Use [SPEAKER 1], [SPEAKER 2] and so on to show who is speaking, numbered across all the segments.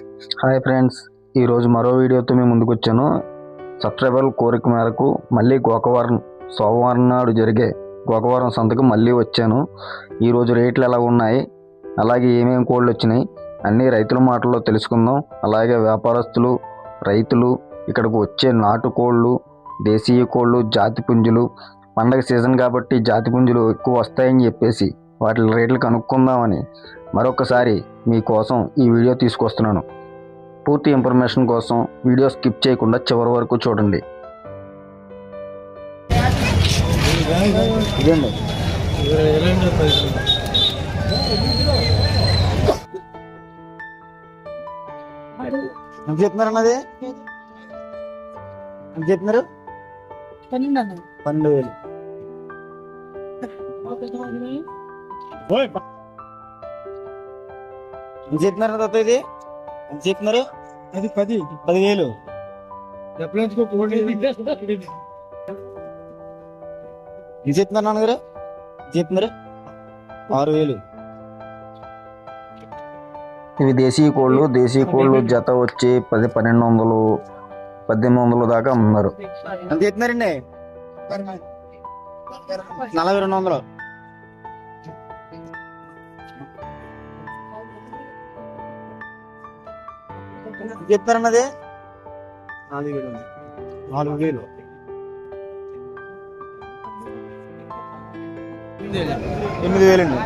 [SPEAKER 1] Hi friends ఈరోజు మరో వీడియోతో మేము ముందుకు వచ్చాను సబ్స్క్రైబర్ల కోరిక మేరకు మళ్ళీ గోకవరం సోమవారం నాడు జరిగే గోకవరం సంతకు మళ్ళీ వచ్చాను. ఈరోజు రేట్లు ఎలా ఉన్నాయి? అలాగే ఏమేమి కోళ్ళు వచ్చినాయి? అన్నీ రైతుల మాటల్లో తెలుసుకుందాం. అలాగే వ్యాపారస్తులు రైతులు ఇక్కడికి వచ్చే నాటు కోళ్ళు దేశీయ కోళ్ళు జాతి పుంజులు పండగ సీజన్ కాబట్టి జాతి పుంజులు ఎక్కువ వస్తాయని చెప్పేసి వాటి రేట్లు కనుక్కుందామని మరొకసారి మీకోసం ఈ వీడియో తీసుకొస్తున్నాను. పూర్తి ఇన్ఫర్మేషన్ కోసం వీడియో స్కిప్ చేయకుండా చివరి వరకు చూడండి. ఇదండి? ఎంత చెప్తున్నారు అన్నది? ఎంత చెప్తున్నారు?
[SPEAKER 2] పన్నెండు
[SPEAKER 1] పన్నెండు వేలు. ఎంత చెప్తున్నారు దత్త ఇది? ఎంత చెప్తున్నారు?
[SPEAKER 2] అది పది.
[SPEAKER 1] పదివేలు. ఎంత చెప్తున్నారు నాన్నగారు? ఎంత చెప్తున్నారు? ఆరు వేలు ఇవి దేశీయ కోళ్ళు దేశీయ కోళ్ళు జత వచ్చి పది పన్నెండు వందలు పద్దెనిమిది వందలు దాకా అమ్ముతున్నారు. ఎంత చెప్తున్నారండి? నలభై రెండు వందలు. చెప్తారన్నది నాలుగు వేలు నాలుగు వేలు ఎనిమిది వేలండి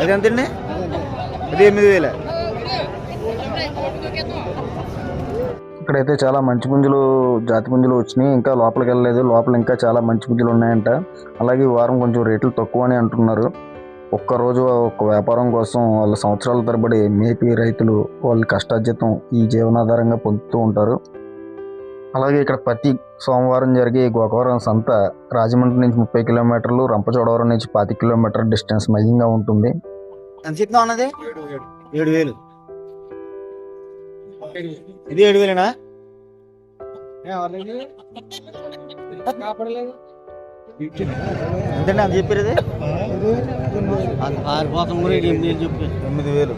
[SPEAKER 1] అది ఎంతండి అది ఎనిమిది వేలే ఇక్కడైతే చాలా మంచి పుంజులు జాతి పుంజులు వచ్చినాయి. ఇంకా లోపలికి వెళ్ళలేదు. లోపల ఇంకా చాలా మంచి పుంజులు ఉన్నాయంట. అలాగే వారం కొంచెం రేట్లు తక్కువ అని అంటున్నారు. ఒక్కరోజు ఒక వ్యాపారం కోసం వాళ్ళ సంవత్సరాల తరబడి మేపి రైతులు వాళ్ళ కష్టార్జితం ఈ జీవనాధారంగా పొందుతూ ఉంటారు. అలాగే ఇక్కడ ప్రతి సోమవారం జరిగే గోకవరం సంత రాజమండ్రి నుంచి ముప్పై కిలోమీటర్లు రంపచోడవరం నుంచి పాతి కిలోమీటర్ డిస్టెన్స్ మయంగా ఉంటుంది. ఎంత చెప్తా ఉన్నది ఏడు వేలు. ఇది ఏడు వేలేనా?
[SPEAKER 2] కాపాడలేదు.
[SPEAKER 1] ఎంతండి అంత చెప్పారు ఇది
[SPEAKER 2] ఆరు కోసం కూడా ఎనిమిది వేలు చెప్పి
[SPEAKER 1] తొమ్మిది వేలు.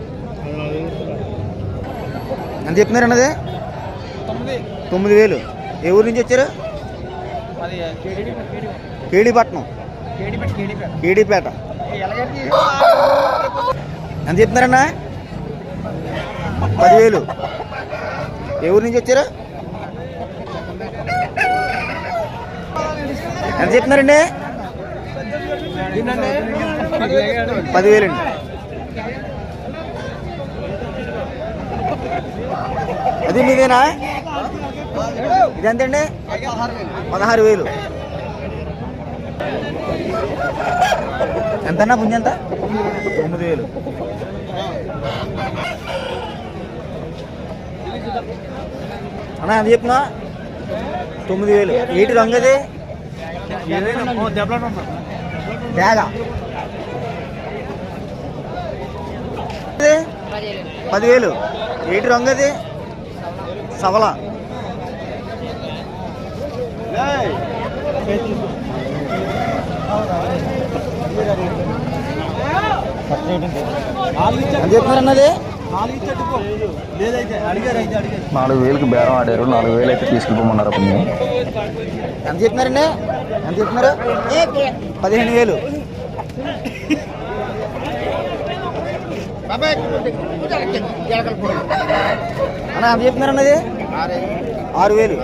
[SPEAKER 1] ఎంత చెప్తున్నారండి అది?
[SPEAKER 2] తొమ్మిది
[SPEAKER 1] వేలు. ఏ ఊరు నుంచి వచ్చారు? కేడీపట్నం. కేడీపేట ఎంత చెప్తున్నారన్నా పదివేలు. ఏ ఊరు నుంచి వచ్చారు? ఎంత చెప్తున్నారండి? పదివేలండి. అది మీదేనా? ఇది ఎంతండి? పదహారు వేలు. ఎంతన్నా పుంజ ఎంత తొమ్మిది వేలు. అన్నా ఎంత చెప్తున్నా తొమ్మిది వేలు. ఏటి రంగు అది పదివేలు. ఏటి రంగు అది? సవల. నాలుగు వేలకి బేరం ఆడారు. నాలుగు వేలు అయితే తీసుకెళ్ళిపోమన్నారు అప్పుడు ఎంత చెప్తున్నారండి ఎంత చెప్తున్నారు? పదిహేను వేలు. అన్న ఎంత చెప్తున్నారండి అది ఆరు. వేలు.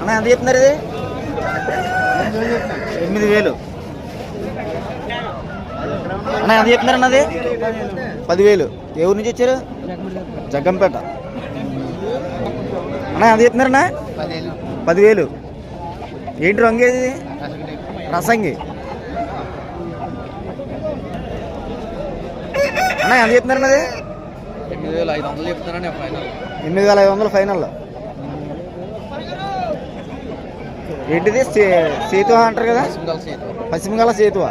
[SPEAKER 1] అన్న ఎంత చెప్తున్నారు ఇది? ఎనిమిది వేలు. అన్న ఎంత చెప్తున్నారు అన్నది? పదివేలు. ఏ ఊరు నుంచి వచ్చారు? జగ్గంపేట. అన్న ఎంత చెప్తున్నారన్నా పదివేలు. ఏంటి రంగు ఏది? రసంగి. అన్న ఎంత చెప్తున్నారు అన్నది?
[SPEAKER 2] ఎనిమిది వేలు ఐదు వందలు ఫైనల్.
[SPEAKER 1] ఎనిమిది వేల ఐదు వందలు ఫైనల్ ఏంటిది సేతువా. అంటారు కదా పశ్చిమగల సేతువ.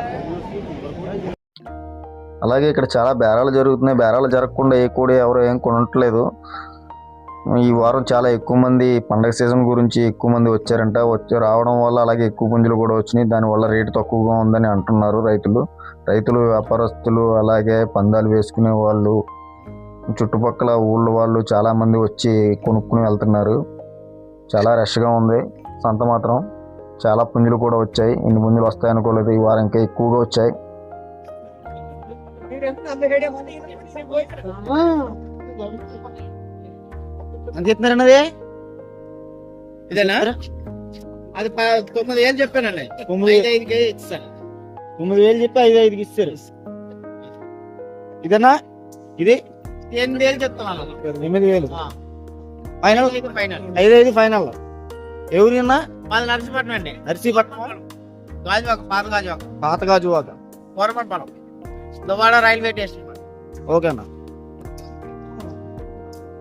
[SPEAKER 1] అలాగే ఇక్కడ చాలా బేరాలు జరుగుతున్నాయి. బేరాలు జరగకుండా ఏ కూడా ఎవరు ఏం కొనట్లేదు. ఈ వారం చాలా ఎక్కువ మంది పండగ సీజన్ గురించి ఎక్కువ మంది వచ్చారంట. వచ్చి రావడం వల్ల అలాగే ఎక్కువ పుంజులు కూడా వచ్చినాయి. దానివల్ల రేటు తక్కువగా ఉందని అంటున్నారు రైతులు. రైతులు వ్యాపారస్తులు అలాగే పందాలు వేసుకునే వాళ్ళు చుట్టుపక్కల ఊళ్ళో వాళ్ళు చాలామంది వచ్చి కొనుక్కుని వెళ్తున్నారు. చాలా రష్గా ఉంది. సంత మాత్రం చాలా పుంజులు కూడా వచ్చాయి. ఇన్ని పుంజులు వస్తాయనుకోలేదు. ఈ వారం ఇంకా ఎక్కువగా వచ్చాయి.
[SPEAKER 2] ఎంత చెప్తున్నారండి అది ఇదేనా అది తొమ్మిది వేలు చెప్పానండి.
[SPEAKER 3] తొమ్మిది
[SPEAKER 2] ఐదు ఐదుకే ఇస్తాను.
[SPEAKER 3] తొమ్మిది వేలు చెప్పి ఐదు ఐదుకి ఇస్తారు. ఇదేనా? ఇది?
[SPEAKER 2] ఎనిమిది వేలు చెప్తున్నాను.
[SPEAKER 3] ఎనిమిది వేలు. ఫైనల్
[SPEAKER 2] ఐదు ఫైనల్.
[SPEAKER 3] ఐదు ఐదు ఫైనల్ ఎవరిన్నా
[SPEAKER 2] మాది నర్సీపట్నం అండి.
[SPEAKER 3] నర్సీపట్నం?
[SPEAKER 2] గాజువాక పాత గాజువాక.
[SPEAKER 3] పాత Gajuwaka.
[SPEAKER 2] Koramandalam Duvvada railway station.
[SPEAKER 3] Okay అన్న.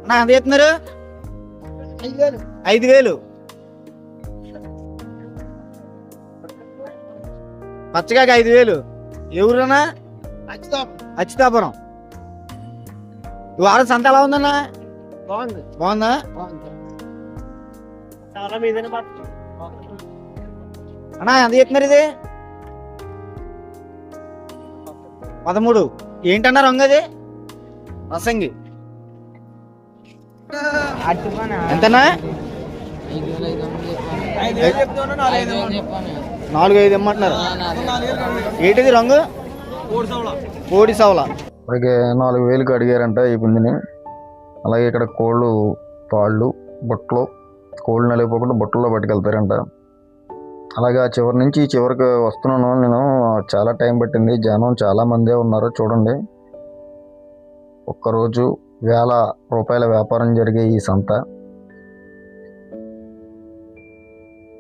[SPEAKER 3] అన్న ఎంత చెప్తున్నారు? ఐదు వేలు. పచ్చగాకి ఐదు వేలు. ఎవరన్నా అచ్చితాపురం. ఈ వారం సంత ఎలా ఉందన్నా?
[SPEAKER 2] బాగుంది.
[SPEAKER 3] బాగుందా? అన్నా ఎంత చెప్తున్నారు ఇది? పదమూడు. ఏంటన్నా రంగు అది? రసంగి ఎంతనా నాలుగు ఐదు ఇమ్మంటున్నారు ఏంటిది రంగు? కోడి సవల.
[SPEAKER 1] అలాగే నాలుగు వేలకు అడిగారంట ఈ పుంజిని అలాగే ఇక్కడ కోళ్ళు తాళ్ళు బుట్టలు కోళ్ళు నలిగిపోకుండా బుట్టల్లో పట్టుకెళ్తారంట. అలాగే చివరి నుంచి చివరికి వస్తున్నాను నేను చాలా టైం పట్టింది. జనం చాలా మందే ఉన్నారు. చూడండి. ఒక్కరోజు వేల రూపాయల వ్యాపారం జరిగే ఈ సంత.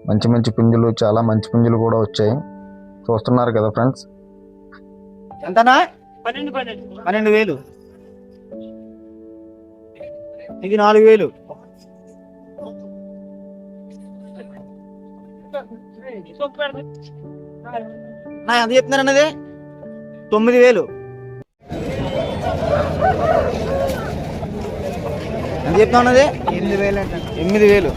[SPEAKER 1] మంచి మంచి పుంజులు చాలా మంచి పుంజులు కూడా వచ్చాయి. చూస్తున్నారు కదా ఫ్రెండ్స్.
[SPEAKER 3] ఎంతనా?
[SPEAKER 2] పన్నెండు పన్నెండు.
[SPEAKER 3] పన్నెండు వేలు. ఇది నాలుగు వేలు. నా ఎంత చెప్తున్నారు అన్నది? తొమ్మిది వేలు. ఎంత చెప్తా ఉన్నది
[SPEAKER 2] ఎనిమిది వేలు అంటే.
[SPEAKER 3] ఎనిమిది వేలు.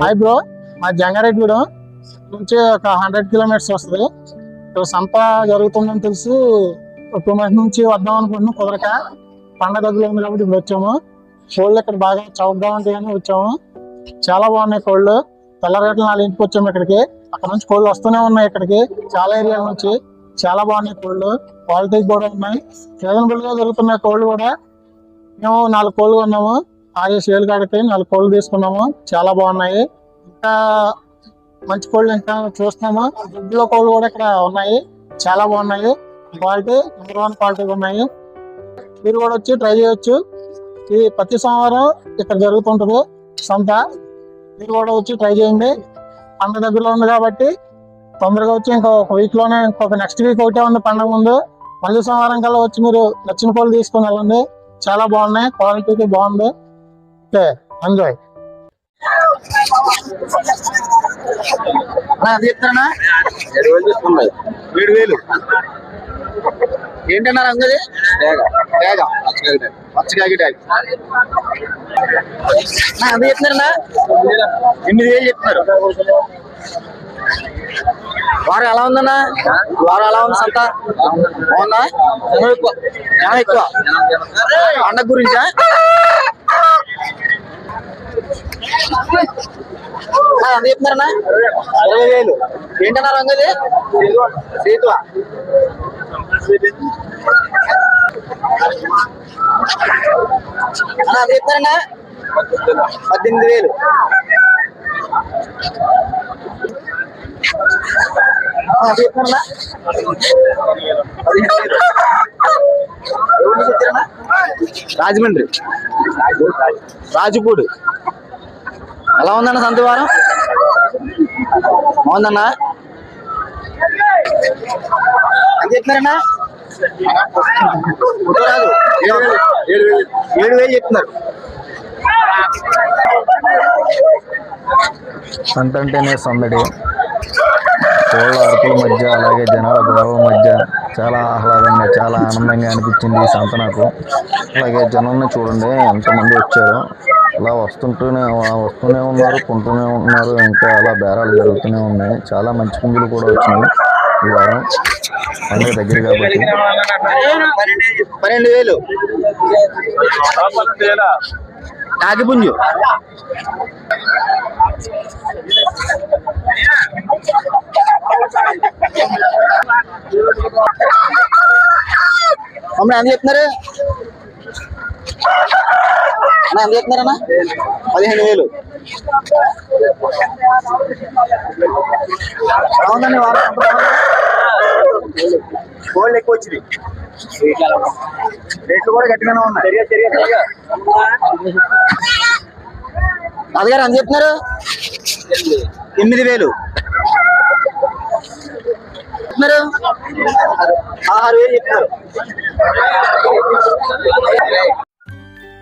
[SPEAKER 4] హాయ్ బ్రో మా జంగారెడ్డిగూడెం నుంచి ఒక హండ్రెడ్ కిలోమీటర్స్ వస్తుంది. ఇక్కడ సంత జరుగుతుందని తెలిసి. ఒక టూ మంత్స్ నుంచి వద్దాం అనుకుంటున్నాం కుదరక. పండగ దగ్గర ఉంది కాబట్టి ఇప్పుడు వచ్చాము కోళ్ళు ఇక్కడ బాగా చౌకగా ఉంటాయని వచ్చాము. చాలా బాగున్నాయి కోళ్ళు. తెల్లరేట్లు నాలుగు ఇంటికి వచ్చాము ఇక్కడికి. అక్కడ నుంచి కోళ్ళు వస్తూనే ఉన్నాయి ఇక్కడికి. చాలా ఏరియా నుంచి చాలా బాగున్నాయి కోళ్ళు. క్వాలిటీ కూడా ఉన్నాయి. రీజనబుల్గా దొరుకుతున్నాయి కోళ్ళు కూడా. మేము నాలుగు కోళ్ళు కొన్నాము. ఆగే సేల్ కాడికి నాలుగు కోళ్ళు తీసుకున్నాము. చాలా బాగున్నాయి. ఇంకా మంచి కోళ్ళు ఇంకా చూస్తున్నాము. గుడ్లో కోళ్ళు కూడా ఇక్కడ ఉన్నాయి. చాలా బాగున్నాయి. క్వాలిటీ నెంబర్ వన్ క్వాలిటీ ఉన్నాయి. మీరు కూడా వచ్చి ట్రై చేయొచ్చు. ఇది ప్రతి సోమవారం ఇక్కడ జరుగుతుంటుంది. సంత. మీరు కూడా వచ్చి ట్రై చేయండి. పండుగ దగ్గరలో ఉంది కాబట్టి తొందరగా వచ్చి ఇంకో ఒక వీక్లోనే ఇంకొక నెక్స్ట్ వీక్ ఒకటే ఉంది పండుగ ముందు. మళ్ళీ సోమవారం కల్లా వచ్చి మీరు నచ్చిన కోళ్ళు తీసుకొని వెళ్ళండి. చాలా బాగున్నాయి. క్వాలిటీ బాగుంది. ఓకే. ఎంజాయ్
[SPEAKER 3] చెప్తారన్నా ఏడు వేలు. ఏంటన్నా రంగు అది డేగ పచ్చకాకి డేగ ఎంత చెప్తున్నారన్నా ఎనిమిది వేలు చెప్తున్నారు వారం ఎలా ఉందన్నా? వారం ఎలా ఉంది సంత? బాగుందా? జనం ఎక్కువ. ఎక్కువ. పండగ గురించా? ఎంత చెప్తున్నారన్నా ఇరవై వేలు. ఏంటన్నా రంగు అది సేతువా? అది చెప్తారన్నా పద్దెనిమిది వేలు. చెప్తారన్నా? రాజమండ్రి. రాజుపూడి. ఎలా ఉందన్న సంత వారం బాగుందన్నా? ఎంత చెప్తున్నారన్నా రాదు ఏడు వేలు చెప్తున్నారు
[SPEAKER 1] సంత అంటేనే సందడి. కోళ్ళ అరుపుల మధ్య అలాగే జనాల గొడవల మధ్య చాలా ఆహ్లాదంగా చాలా ఆనందంగా అనిపించింది ఈ సంత నాకు. అలాగే జనాన్ని చూడండి ఎంతమంది వచ్చారో. అలా వస్తుంటూనే వస్తూనే ఉన్నారు కొంటూనే ఉన్నారు ఇంకా అలా బేరాలు జరుగుతూనే ఉన్నాయి. చాలా మంచి పుంజులు కూడా వచ్చినాయి. ఈ వారం పండుగ దగ్గర కాబట్టి
[SPEAKER 3] పన్నెండు వేలు. కాకిపుంజు అమ్మ ఎంత చెప్తున్నారు? అన్న ఎంత చెప్తున్నారన్నా పదిహేను వేలు. బాగుందండి వారం ఎంత బాగుంది? గోల్డ్ ఎక్కువ వచ్చింది రేట్లు కూడా గట్టిగానే ఉన్నాయి. ఎంత చెప్తున్నారు? ఎనిమిది వేలు. చెప్తున్నారు? ఆరు వేలు చెప్తున్నారు.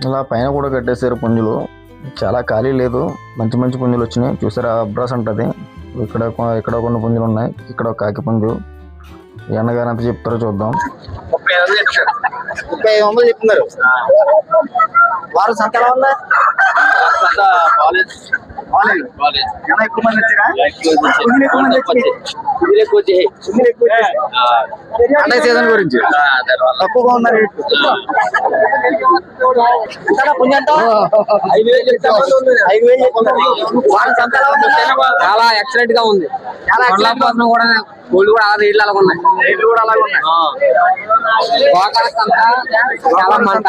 [SPEAKER 1] ఇలా పైన కూడా కట్టేశారు పుంజులు. చాలా ఖాళీ లేదు. మంచి మంచి పుంజులు వచ్చినాయి. చూసారా అబ్రాస్ అంటది. ఇక్కడ ఇక్కడ కొన్ని పుంజులు ఉన్నాయి. ఇక్కడ ఒక కాకి పుంజు. అన్నగారు ఎంత చెప్తారో చూద్దాం.
[SPEAKER 3] ముప్పై ఐదు వందలు చెప్తున్నారు. వారు సంత ఎలా ఉందా బాగాలేదు. జనం ఎక్కువ మంది వచ్చారా? పుంజులు ఎక్కువ మంది వచ్చాయి. పుంజులు ఎక్కువ వచ్చాయి. పండగ సీజన్ గురించి. తక్కువగా ఉన్న రేటు ఎంతనా పుంజు ఎంత ఐదు వేలు చెప్తారు. ఐదు వేలు చెప్తున్నారు వారం సంత ఎలా ఉందా.
[SPEAKER 5] చాలా ఎక్సలెంట్గా ఉంది.
[SPEAKER 3] చాలా.
[SPEAKER 5] కూడా గోల్డ్ కూడా అలా రేట్లు అలాగ ఉన్నాయి.
[SPEAKER 3] రేట్లు కూడా అలాగే ఉన్నాయి.
[SPEAKER 5] చాలా మంట.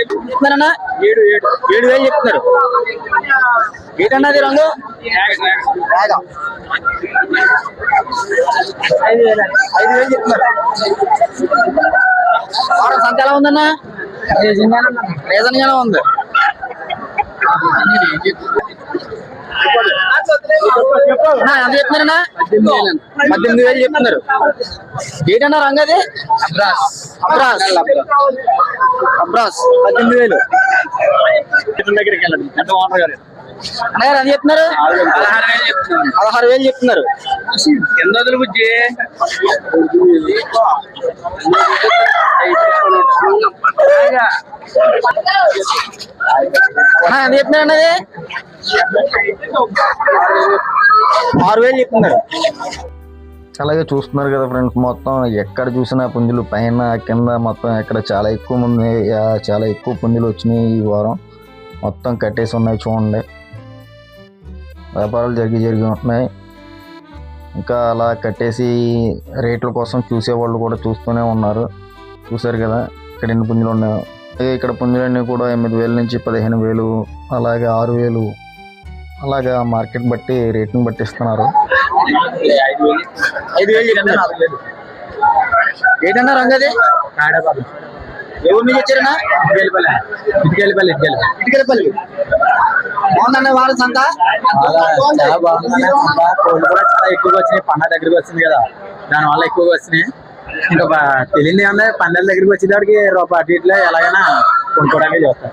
[SPEAKER 3] చెప్తున్నారన్నా ఏడు ఏడు. ఏడు వేలు చెప్తున్నారు. ఏంటన్నది రంగు? ఐదు వేలు ఐదు వేలు చెప్తున్నారు. సంత ఎలా ఉందన్నా? రీజన్ గానే ఉంది. ఎంత చెప్తున్నారన్నా పద్దెనిమిది వేలు చెప్తున్నారు. ఏంటన్నా రంగు అది? అబ్రాస్. అబ్రాస్. అబ్రాస్. పద్దెనిమిది వేలు. దగ్గరికి వెళ్ళండి. ఎంత ఓనర్ గారు? అన్నగారు ఎంత చెప్తున్నారు? పదహారు వేలు చెప్తున్నారు.
[SPEAKER 5] ఎంత వదులు బుజ్జి.
[SPEAKER 3] ఎంత చెప్తున్నారు అది ఆరు వేలు చెప్తున్నారు.
[SPEAKER 1] అలాగే చూస్తున్నారు కదా ఫ్రెండ్స్ మొత్తం ఎక్కడ చూసినా పుంజులు పైన కింద మొత్తం ఎక్కడ చాలా ఎక్కువ మంది చాలా ఎక్కువ పుంజులు వచ్చినాయి ఈ వారం. మొత్తం కట్టేసి ఉన్నాయి చూడండి. వ్యాపారాలు జరిగి జరిగి ఉంటున్నాయి. ఇంకా అలా కట్టేసి రేట్ల కోసం చూసేవాళ్ళు కూడా చూస్తూనే ఉన్నారు. చూసారు కదా? ఇక్కడ ఎన్ని పుంజులు ఉన్నాయో. అలాగే ఇక్కడ పుంజులన్నీ కూడా ఎనిమిది వేల నుంచి పదిహేను వేలు అలాగే ఆరు వేలు. అలాగా మార్కెట్ బట్టి రేట్ని బట్టి ఇస్తున్నారు.
[SPEAKER 3] ఐదు వేలు చెప్తున్నారు ఏంటన్నా రంగు అది? ఎవరి నుంచి వచ్చారన్నా?
[SPEAKER 5] ఇటుకెళ్ళిపల్లి. ఇటుకెళ్ళి.
[SPEAKER 3] ఇటుకెళ్ళపల్లి. బాగుందన్న వారం సంత?
[SPEAKER 5] చాలా బాగుంది కోళ్ళు కూడా చాలా ఎక్కువగా వచ్చినాయి. పండగ దగ్గరికి వచ్చింది కదా. దాని వల్ల ఎక్కువగా వచ్చినాయి. ఇంకా బా- తెలియదు ఏమన్నా పండగ దగ్గరికి వచ్చేటప్పటికి రూపాయి అటు ఇట్లా ఎలాగైనా కొనుక్కోవడానికి చూస్తాం.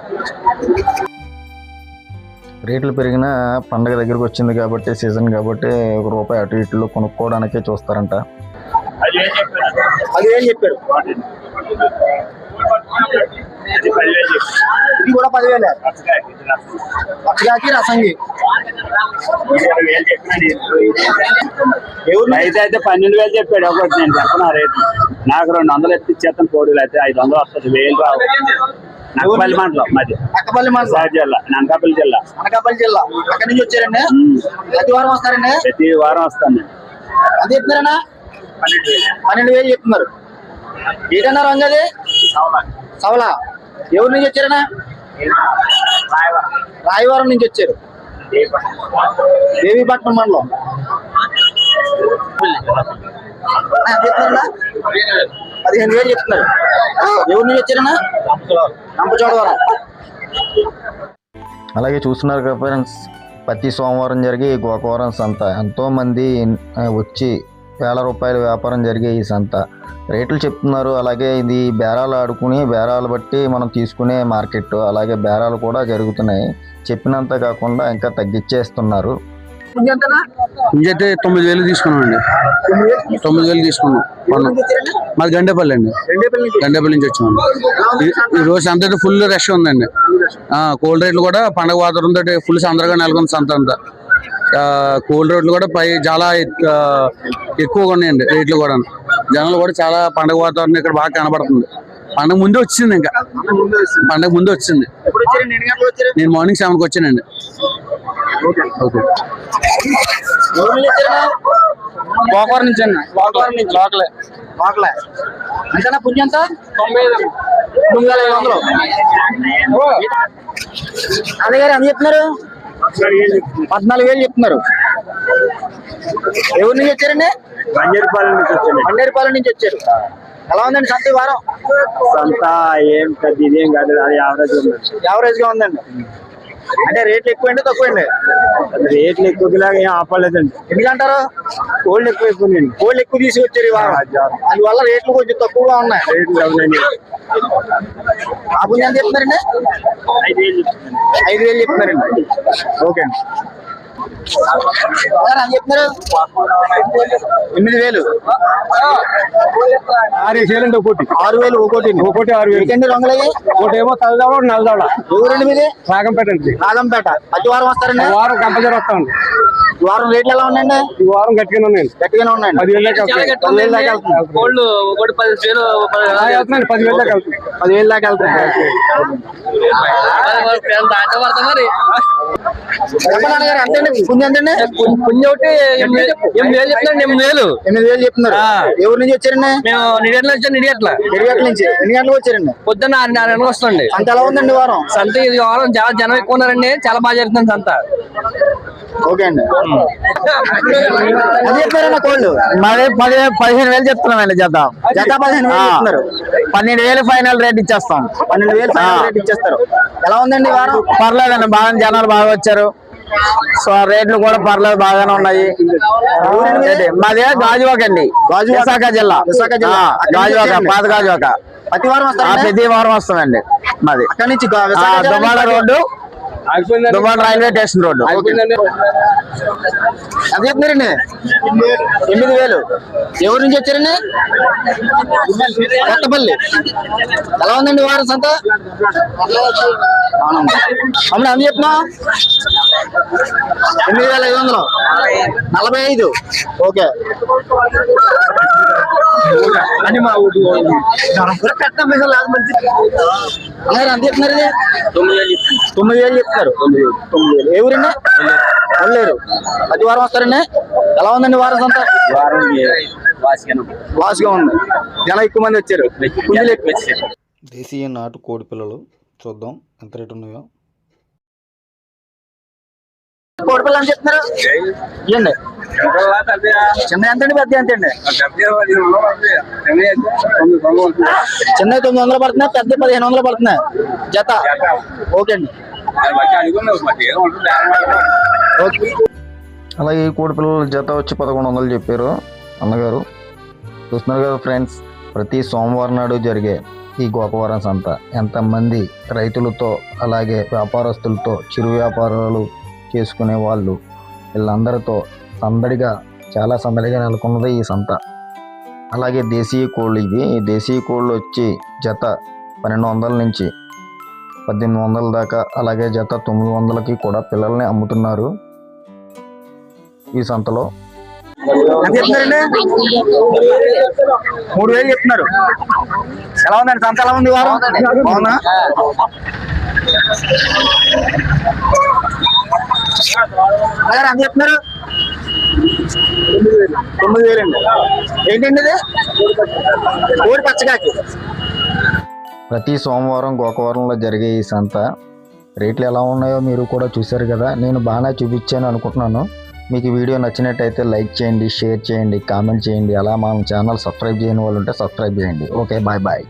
[SPEAKER 1] రేట్లు పెరిగినా పండగ దగ్గరకు వచ్చింది కాబట్టి సీజన్ కాబట్టి ఒక రూపాయి అటు ఇటులో కొనుక్కోవడానికే చూస్తారంట.
[SPEAKER 3] పదివేలు చెప్పారు? ఇది కూడా పదివేలే. పచ్చగాకి రసంగి. ఎవరు?
[SPEAKER 6] అయితే అయితే పన్నెండు వేలు చెప్పాడు. ఒకటి నేను చెప్పను ఆ రేటు? నాకు రెండు వందలు ఎత్తి ఇచ్చేస్తాను కోడీలు అయితే. ఐదు వందలు వస్తుంది. వేలు రావు. నక్కపల్లి మండలం మాది.
[SPEAKER 3] అక్కపల్లి మండలం.
[SPEAKER 6] జిల్లా. అనకాపల్లి జిల్లా.
[SPEAKER 3] అనకాపల్లి జిల్లా. అక్కడి నుంచి వచ్చారండి. ప్రతి వారం వస్తారండి?
[SPEAKER 6] ప్రతి వారం వస్తాను నేను.
[SPEAKER 3] అది చెప్తున్నారన్నా పన్నెండు వేలు. చెప్తున్నారు ఏంటన్నా రంగు అది సవలా. ఎవరి నుంచి వచ్చారనా రాయవరం నుంచి వచ్చారు. దేవీపట్నం మండలం. పదిహేను వేలు చెప్తున్నారు. ఎవరి నుంచి వచ్చారనా నంపచోడవరం
[SPEAKER 1] అలాగే చూస్తున్నారు కదా ఫ్రెండ్స్ ప్రతి సోమవారం జరిగే గోకవరం సంత. ఎంతోమంది వచ్చి వేల రూపాయల వ్యాపారం జరిగే ఈ సంత. రేట్లు చెప్తున్నారు. అలాగే ఇది బేరాలు ఆడుకుని బేరాలు బట్టి మనం తీసుకునే మార్కెట్. అలాగే బేరాలు కూడా జరుగుతున్నాయి. చెప్పినంత కాకుండా ఇంకా తగ్గించేస్తున్నారు.
[SPEAKER 7] ఇంకైతే తొమ్మిది వేలు తీసుకున్నాం అండి తొమ్మిది వేలు తీసుకున్నాం. మాది గండేపల్లి అండి. గండేపల్లి నుంచి వచ్చాము ఈ- రోజు సంత అయితే ఫుల్ రష్ ఉందండి. ఆ, కోల్డ్ రేట్లు కూడా పండగ వాతావరణంతో ఫుల్ సందరగా నెలకొంది సంత అంతా. ఆ, కోల్డ్ రేట్లు కూడా పై చాలా ఎక్కువగా ఉన్నాయండి రేట్లు కూడా. జనాలు కూడా చాలా పండగ వాతావరణం ఇక్కడ బాగా కనబడుతుంది. పండగ ముందే వచ్చింది ఇంకా. పండగ ముందే వచ్చింది. నేను మార్నింగ్ సెవెన్కి వచ్చానండి. ఓకే
[SPEAKER 3] నుంచి
[SPEAKER 5] గోకవరం నుంచి అండి
[SPEAKER 3] గోకవరం నుంచి.
[SPEAKER 5] లోకలే.
[SPEAKER 3] లోకలే. అంతేనా? పుంజంత తొంభై ఐదు తొమ్మిది వేల ఐదు వందలు అదే గారు ఎంత చెప్తున్నారు? పద్నాలుగు వేలు చెప్తున్నారు. ఎవరి నుంచి వచ్చారండి
[SPEAKER 6] బంజారుపాలెం నుంచి
[SPEAKER 3] మండేరిపాలెం నుంచి వచ్చారు. ఎలా ఉందండి సంత వారం
[SPEAKER 6] సంత ఏం పెద్ద ఇదేం కాదు అది యావరేజ్
[SPEAKER 3] యావరేజ్గా ఉందండి. అంటే రేట్లు ఎక్కువండి తక్కువండి
[SPEAKER 6] రేట్లు ఎక్కువలాగా ఏం ఆపలేదండి.
[SPEAKER 3] ఎందుకంటారు?
[SPEAKER 6] కోల్డ్ ఎక్కువ అయిపోయిందండి
[SPEAKER 3] కోళ్ళు ఎక్కువ తీసుకొచ్చారు వారం అందువల్ల రేట్లు కొంచెం తక్కువగా ఉన్నాయి.
[SPEAKER 6] రేట్లు డౌన్
[SPEAKER 3] ఆ పుణ్యం చెప్తున్నారండి?
[SPEAKER 6] ఐదు వేలు చెప్తున్నాను.
[SPEAKER 3] ఐదు వేలు చెప్తున్నారండి. ఓకే అండి. ఎనిమిది వేలు.
[SPEAKER 6] ఆరు వేలండి ఒకటి.
[SPEAKER 3] ఆరు వేలు ఒకటి.
[SPEAKER 6] ఒకటి ఆరు వేలు.
[SPEAKER 3] ఏంటండి రంగులయ్యి?
[SPEAKER 6] ఒకటి ఏమో తలదావడ నలదావడ
[SPEAKER 3] ఎవరండి మీది?
[SPEAKER 6] రాగంపేట అండి.
[SPEAKER 3] నాగంపేట. ప్రతి వారం వస్తారండి?
[SPEAKER 6] వారం కంపల్సరీ వస్తామండి.
[SPEAKER 3] ఈ వారం రేట్లు ఎలా ఉన్నాయండి?
[SPEAKER 6] ఈ వారం గట్టిగానే ఉన్నాయండి.
[SPEAKER 3] గట్టిగానే ఉన్నాయండి.
[SPEAKER 6] పదివేల దాకా వెళ్తాయి.
[SPEAKER 3] పదివేలు దాకా వెళ్తున్నాయి.
[SPEAKER 6] కోల్డ్ ఒకటి పది వేలు వెళ్తున్నాయండి. పదివేల దాకా వెళ్తుంది
[SPEAKER 3] పదివేలు దాకా వెళ్తున్నాయి. పుణ్యం ఎంతండి
[SPEAKER 5] ఒకటి ఎనిమిది ఎనిమిది వేలు ఎనిమిది వేలు.
[SPEAKER 3] ఎనిమిది వేలు చెప్తున్నారు. ఎవరి నుంచి వచ్చారండి?
[SPEAKER 5] మేము నిడియట్లో వచ్చాను నిడియట్ల.
[SPEAKER 3] ఎన్ని గంటల నుంచి. ఎన్ని గంటలకు వచ్చారండి?
[SPEAKER 5] పొద్దున్న ఆరు వస్తుంది
[SPEAKER 3] అంత ఎలా ఉందండి వారం?
[SPEAKER 5] సంత ఇది వారం చాలా జనం ఎక్కువ ఉన్నారండి. చాలా బాగా జరుగుతుంది సంత.
[SPEAKER 3] ఓకే అండి. అది చెప్పారన్న కోళ్ళు?
[SPEAKER 5] మాది పది పదిహేను వేలు చెప్తున్నామండి జత.
[SPEAKER 3] జత పదిహేను వేలు చెప్తున్నారు.
[SPEAKER 5] పన్నెండు వేలు ఫైనల్ రేట్ ఇచ్చేస్తాం.
[SPEAKER 3] పన్నెండు వేలు ఫైనల్ రేట్ ఇచ్చేస్తారు. ఎలా ఉందండి వారం?
[SPEAKER 5] పర్లేదండి బాగా జనాలు బాగా వచ్చారు. సో రేట్లు కూడా పర్లేదు బాగానే ఉన్నాయి? మాది? గాజువాక అండి. విశాఖ జిల్లా. గాజువాక. పాత గాజువాక.
[SPEAKER 3] ప్రతి వారం
[SPEAKER 5] వస్తామండి మాది. Dubada road railway station road.
[SPEAKER 3] అది చెప్తున్నారండి? ఎనిమిది వేలు. ఎవరి నుంచి వచ్చారండి? కొత్తపల్లి. ఎలా ఉందండి ఈ వారం సంత అవునండి. అమ్మ ఎంత చెప్తున్నా ఎనిమిది వేల ఐదు వందలు. నలభై ఐదు. ఓకే. అన్నారు ఎంత చెప్తున్నారు ఇది? తొమ్మిది వేలు చెప్తున్నారు తొమ్మిది వేలు ఏ ఊరండి వల్లేరు ప్రతి వారం వస్తారండి. ఎలా ఉందండి వారం సంత వాసుగా ఉంది. జనం ఎక్కువ మంది వచ్చారు. పుంజులు ఎక్కువ. వచ్చారు.
[SPEAKER 1] దేశీయ నాటు కోడి పిల్లలు చూద్దాం. ఎంత రేటు ఉన్నాయో.
[SPEAKER 3] కోడి పిల్లలు అని చెప్తున్నారు. ఇవ్వండి చిన్న ఎంత అండి పెద్ద ఎంత అండి చిన్న తొమ్మిది వందలు పడుతున్నాయి పెద్ద పదిహేను వందలు పడుతున్నాయి జత. ఓకే అండి.
[SPEAKER 1] అలాగే ఈ కోడి పిల్లల జత వచ్చి పదకొండు వందలు చెప్పారు అన్నగారు. చూస్తున్నారు కదా ఫ్రెండ్స్ ప్రతి సోమవారం నాడు జరిగే ఈ గోకవరం సంత. ఎంతమంది రైతులతో అలాగే వ్యాపారస్తులతో చిరు వ్యాపారాలు చేసుకునే వాళ్ళు వీళ్ళందరితో సందడిగా చాలా సందడిగా నెలకొన్నది ఈ సంత. అలాగే దేశీయ కోళ్ళు ఇవి. ఈ దేశీయ కోళ్ళు వచ్చి జత పన్నెండు వందల నుంచి పద్దెనిమిది వందల దాకా అలాగే జత తొమ్మిది వందలకి కూడా పిల్లల్ని అమ్ముతున్నారు ఈ సంతలో.
[SPEAKER 3] మూడు వేలు చెప్తున్నారు. ఎలా ఉందండి సంత? ఎలా ఉంది వారం? బాగుందా? అలాగే ఎంత చెప్తున్నారు. తొమ్మిది వేలు అండి ఏంటండి ఇది? కోడి పచ్చకాకి
[SPEAKER 1] ప్రతి సోమవారం గోకవరంలో జరిగే ఈ సంత రేట్లు ఎలా ఉన్నాయో మీరు కూడా చూశారు కదా. నేను బాగానే చూపించాను అనుకుంటున్నాను. మీకు ఈ వీడియో నచ్చినట్టయితే లైక్ చేయండి షేర్ చేయండి కామెంట్ చేయండి. అలా మా ఛానల్ సబ్స్క్రైబ్ చేయని వాళ్ళు ఉంటే సబ్స్క్రైబ్ చేయండి. Okay bye bye.